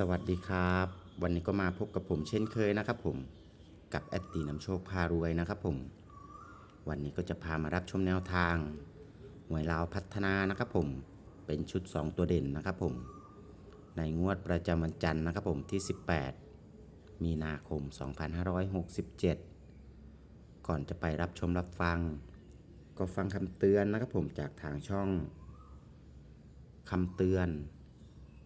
สวัสดีครับ วันนี้ก็มาพบกับผมเช่นเคยนะครับผมกับแอดตีนำโชคพารวยนะครับผม วันนี้ก็จะพามารับชมแนวทางหวยลาวพัฒนานะครับผมเป็นชุด 2 ตัวเด่นนะครับผม ในงวดประจำวันจันทร์นะครับผมที่ 18 มีนาคม 2567 ก่อนจะไปรับชมรับฟัง ก็ฟังคำเตือนนะครับผมจากทางช่องคำเตือน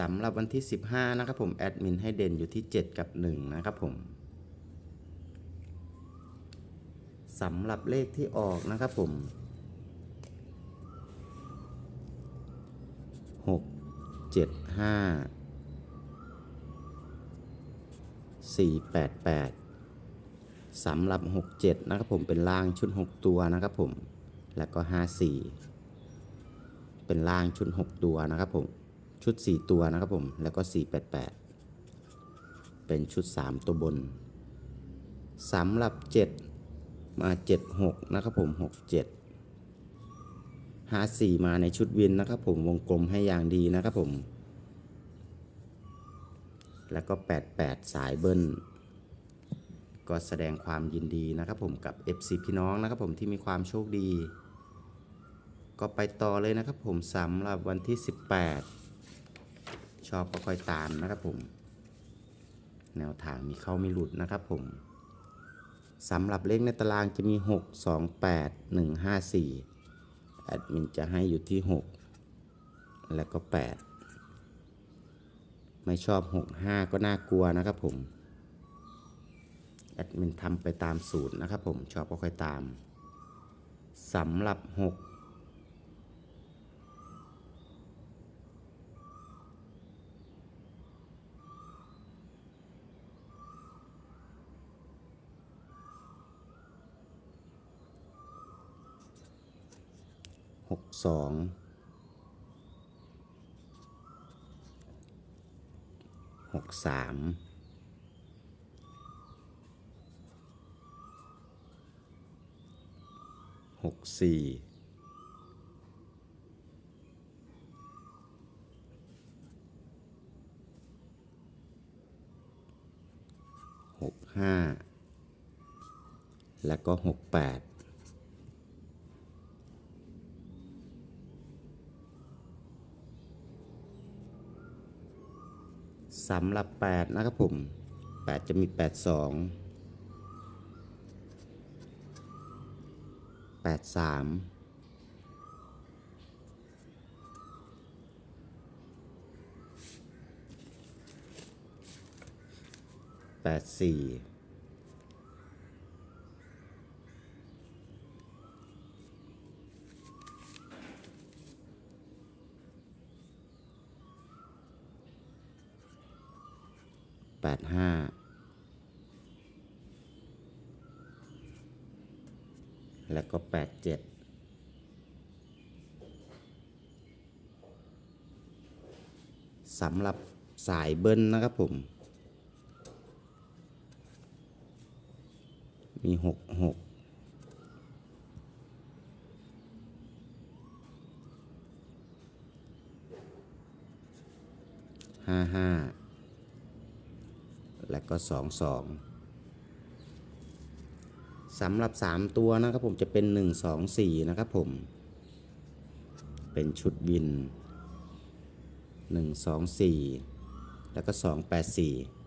สำหรับวันที่ 15 นะครับผมแอดมินให้เด่นอยู่ที่ 7 กับ 1 นะครับผมสำหรับเลขที่ออกนะครับผม 6 7 5 4 8 8สำหรับ 67 นะครับผมเป็นล่างชุด 6 ตัวนะครับผม แล้วก็ 54 เป็นล่างชุด 6 ตัวนะครับผม ชุด 4 ตัวนะครับผม แล้วก็ 488 เป็นชุด 3 ตัวบนสำหรับ 7 มา 76 นะครับผม 67 54 มาในชุดวินนะครับผมวงกลมให้อย่างดีนะครับผม แล้วก็ 88 สายเบิ้ลก็แสดงความยินดีนะครับผมกับ FC พี่น้องนะครับผมที่มีความโชคดี ก็ไปต่อเลยนะครับผมสำหรับวันที่ 18 ชอบก็ค่อยตามนะครับผม แนวทางมีเข้ามีหลุดนะครับผมสำหรับเลขในตารางจะมี 6 2 8 1 5 4 แอดมินจะให้อยู่ที่ 6 แล้วก็ 8 ไม่ชอบ 6 5 ก็น่ากลัวนะครับผม แอดมินทำไปตามสูตรนะครับผม ชอบก็ค่อยตามสำหรับ 6 หกสองหกสามหกสี่หกห้าแล้วก็หกแปด สำหรับ 8 นะครับผม 8 จะมี 8 2 8 3 8 4 ดห้าแล้วก็แปดเจ็ดสำหรับสายเบิ้ลนะครับผม มีหกหกห้าห้า และก็สองสองสำหรับ 3 ตัวนะครับผมจะเป็น 1 2 4 นะครับผม เป็นชุดวิน 1 2 4 แล้วก็ 2 8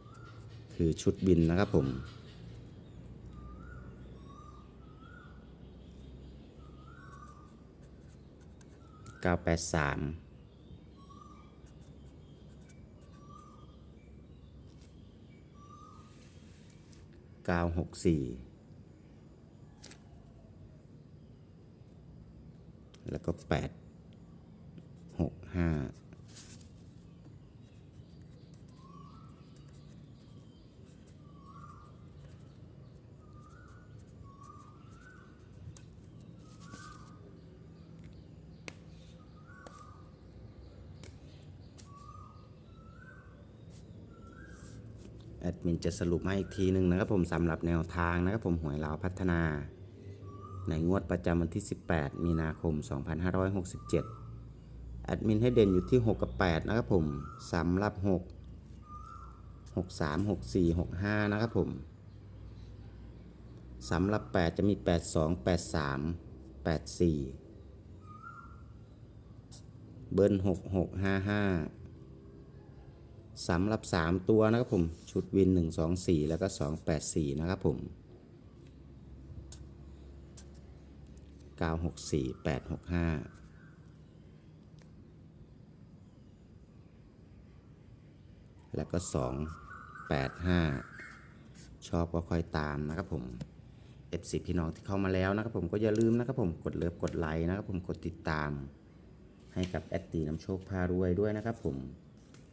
4 คือชุดวินนะครับผม983 964 แล้วก็ 8 ดมินจะสรุปให้อีกทีหนึ่งนะครับผมสำหรับแนวทางนะครับผมหวยลาวพัฒนา ในงวดประจำวันที่ 18 มีนาคม 2567 แอดมินให้เด่นอยู่ที่ 6 กับ 8 นะครับผมสำหรับ 6 6 3 6 4 6 5 นะครับผมสำหรับ 8 จะมี 8 2 8 3 8 4 เบิ้ล 6 6 5 5 สำหรับ 3 ตัวนะครับผม ชุดวิน 1 2 4 แล้วก็ 2 8 4 นะครับผม 9 6 4 8 6 5แล้วก็ 2 8 5 ชอบก็ค่อยตามนะครับผม FC พี่น้องที่เข้ามาแล้วนะครับผมก็อย่าลืมนะครับผมกดเลิฟกดไลค์นะครับผมกดติดตาม ให้กับแอดตีน้ำโชคพารวยด้วยนะครับผม